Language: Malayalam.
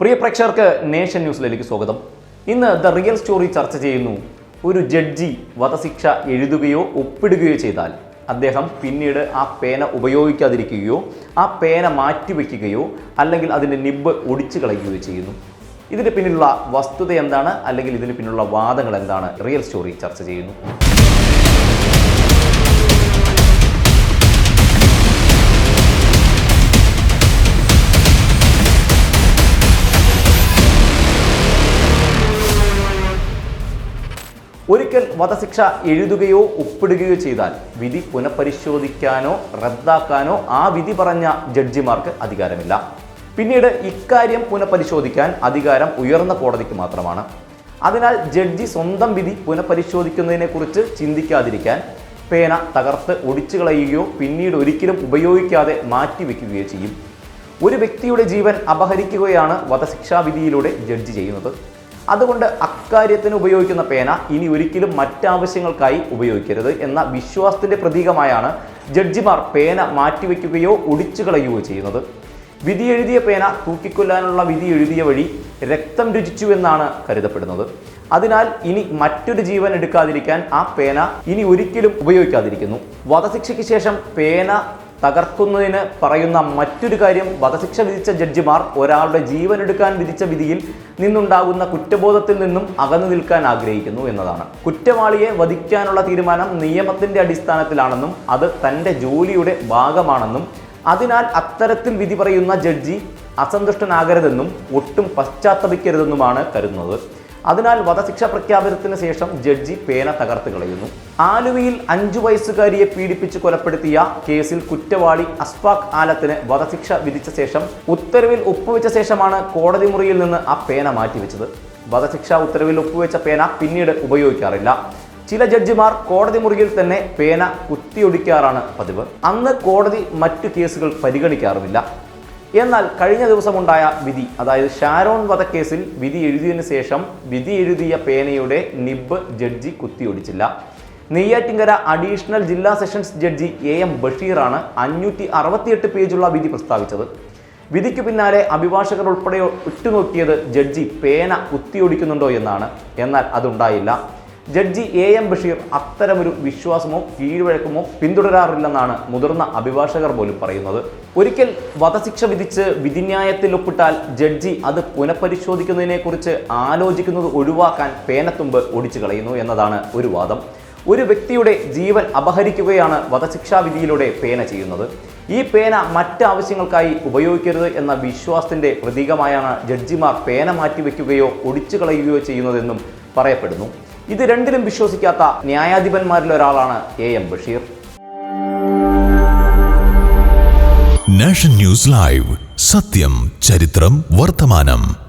പ്രിയ പ്രേക്ഷകർക്ക് നേഷൻ ന്യൂസിലേക്ക് സ്വാഗതം. ഇന്ന് ദ റിയൽ സ്റ്റോറി ചർച്ച ചെയ്യുന്നു. ഒരു ജഡ്ജി വധശിക്ഷ എഴുതുകയോ ഒപ്പിടുകയോ ചെയ്താൽ അദ്ദേഹം പിന്നീട് ആ പേന ഉപയോഗിക്കാതിരിക്കുകയോ ആ പേന മാറ്റിവെക്കുകയോ അല്ലെങ്കിൽ അതിന്റെ നിബ്ബ് ഒടിച്ചു കളയുകയോ ചെയ്യുന്നു. ഇതിന് പിന്നിലുള്ള വസ്തുത എന്താണ്? അല്ലെങ്കിൽ ഇതിന് പിന്നിലുള്ള വാദങ്ങൾ എന്താണ്? റിയൽ സ്റ്റോറി ചർച്ച ചെയ്യുന്നു. ഒരിക്കൽ വധശിക്ഷ എഴുതുകയോ ഒപ്പിടുകയോ ചെയ്താൽ വിധി പുനഃപരിശോധിക്കാനോ റദ്ദാക്കാനോ ആ വിധി പറഞ്ഞ ജഡ്ജിമാർക്ക് അധികാരമില്ല. പിന്നീട് ഇക്കാര്യം പുനഃപരിശോധിക്കാൻ അധികാരം ഉയർന്ന കോടതിക്ക് മാത്രമാണ്. അതിനാൽ ജഡ്ജി സ്വന്തം വിധി പുനഃപരിശോധിക്കുന്നതിനെക്കുറിച്ച് ചിന്തിക്കാതിരിക്കാൻ പേന തകർത്ത് ഒടിച്ചു കളയുകയോ പിന്നീട് ഒരിക്കലും ഉപയോഗിക്കാതെ മാറ്റിവെക്കുകയോ ചെയ്യും. ഒരു വ്യക്തിയുടെ ജീവൻ അപഹരിക്കുകയാണ് വധശിക്ഷാവിധിയിലൂടെ ജഡ്ജി ചെയ്യുന്നത്. അതുകൊണ്ട് അക്കാര്യത്തിന് ഉപയോഗിക്കുന്ന പേന ഇനി ഒരിക്കലും മറ്റാവശ്യങ്ങൾക്കായി ഉപയോഗിക്കരുത് എന്ന വിശ്വാസത്തിന്റെ പ്രതീകമായാണ് ജഡ്ജിമാർ പേന മാറ്റിവെക്കുകയോ ഒടിച്ചു കളയുകയോ ചെയ്യുന്നത്. വിധി എഴുതിയ പേന തൂക്കിക്കൊല്ലാനുള്ള വിധി എഴുതിയ വഴി രക്തം രുചിച്ചു എന്നാണ് കരുതപ്പെടുന്നത്. അതിനാൽ ഇനി മറ്റൊരു ജീവൻ എടുക്കാതിരിക്കാൻ ആ പേന ഇനി ഒരിക്കലും ഉപയോഗിക്കാതിരിക്കുന്നു. വധശിക്ഷയ്ക്ക് ശേഷം പേന തകർക്കുന്നതിന് പറയുന്ന മറ്റൊരു കാര്യം വധശിക്ഷ വിധിച്ച ജഡ്ജിമാർ ഒരാളുടെ ജീവൻ എടുക്കാൻ വിധിച്ച വിധിയിൽ നിന്നുണ്ടാകുന്ന കുറ്റബോധത്തിൽ നിന്നും അകന്നു നിൽക്കാൻ ആഗ്രഹിക്കുന്നു എന്നതാണ്. കുറ്റവാളിയെ വധിക്കാനുള്ള തീരുമാനം നിയമത്തിന്റെ അടിസ്ഥാനത്തിലാണെന്നും അത് തന്റെ ജോലിയുടെ ഭാഗമാണെന്നും അതിനാൽ അത്തരത്തിൽ വിധി പറയുന്ന ജഡ്ജി അസന്തുഷ്ടനാകരുതെന്നും ഒട്ടും പശ്ചാത്തപിക്കരുതെന്നുമാണ് കരുതുന്നത്. അതിനാൽ വധശിക്ഷ പ്രഖ്യാപനത്തിന് ശേഷം ജഡ്ജി പേന തകർത്ത് കളയുന്നു. ആലുവയിൽ അഞ്ചു വയസ്സുകാരിയെ പീഡിപ്പിച്ച് കൊലപ്പെടുത്തിയ കേസിൽ കുറ്റവാളി അസ്ഫാഖ് ആലത്തിന് വധശിക്ഷ വിധിച്ച ശേഷം ഉത്തരവിൽ ഒപ്പുവെച്ച ശേഷമാണ് കോടതി മുറിയിൽ നിന്ന് ആ പേന മാറ്റിവെച്ചത്. വധശിക്ഷ ഉത്തരവിൽ ഒപ്പുവെച്ച പേന പിന്നീട് ഉപയോഗിക്കാറില്ല. ചില ജഡ്ജിമാർ കോടതി മുറിയിൽ തന്നെ പേന കുത്തിയൊടിക്കാറാണ് പതിവ്. അന്ന് കോടതി മറ്റു കേസുകൾ പരിഗണിക്കാറുമില്ല. എന്നാൽ കഴിഞ്ഞ ദിവസമുണ്ടായ വിധി അതായത് ഷാരോൺ വധക്കേസിൽ വിധി എഴുതിയതിനു ശേഷം വിധി എഴുതിയ പേനയുടെ നിബ് ജഡ്ജി കുത്തിയൊടിച്ചില്ല. നെയ്യാറ്റിങ്കര അഡീഷണൽ ജില്ലാ സെഷൻസ് ജഡ്ജി എ എം ബഷീറാണ് അഞ്ഞൂറ്റി അറുപത്തിയെട്ട് പേജുള്ള വിധി പ്രസ്താവിച്ചത്. വിധിക്ക് പിന്നാലെ അഭിഭാഷകർ ഉൾപ്പെടെ ഉറ്റുനോക്കിയത് ജഡ്ജി പേന കുത്തിയൊടിക്കുന്നുണ്ടോ എന്നാണ്. എന്നാൽ അതുണ്ടായില്ല. ജഡ്ജി എ എം ബഷീർ അത്തരമൊരു വിശ്വാസമോ കീഴ്വഴക്കമോ പിന്തുടരാറില്ലെന്നാണ് മുതിർന്ന അഭിഭാഷകർ പോലും പറയുന്നത്. ഒരിക്കൽ വധശിക്ഷ വിധിച്ച് വിധിന്യായത്തിൽ ഒപ്പിട്ടാൽ ജഡ്ജി അത് പുനഃപരിശോധിക്കുന്നതിനെക്കുറിച്ച് ആലോചിക്കുന്നത് ഒഴിവാക്കാൻ പേനത്തുമ്പ് ഒടിച്ചു കളയുന്നു എന്നതാണ് ഒരു വാദം. ഒരു വ്യക്തിയുടെ ജീവൻ അപഹരിക്കുകയാണ് വധശിക്ഷാ വിധിയിലൂടെ പേന ചെയ്യുന്നത്. ഈ പേന മറ്റ് ആവശ്യങ്ങൾക്കായി ഉപയോഗിക്കരുത് എന്ന വിശ്വാസത്തിന്റെ പ്രതീകമായാണ് ജഡ്ജിമാർ പേന മാറ്റിവെക്കുകയോ ഒടിച്ചു കളയുകയോ ചെയ്യുന്നതെന്നും പറയപ്പെടുന്നു. ഇത് രണ്ടിലും വിശ്വസിക്കാത്ത ന്യായാധിപന്മാരിൽ ഒരാളാണ് A M Basheer. Nation News Live. സത്യം ചരിത്രം വർത്തമാനം.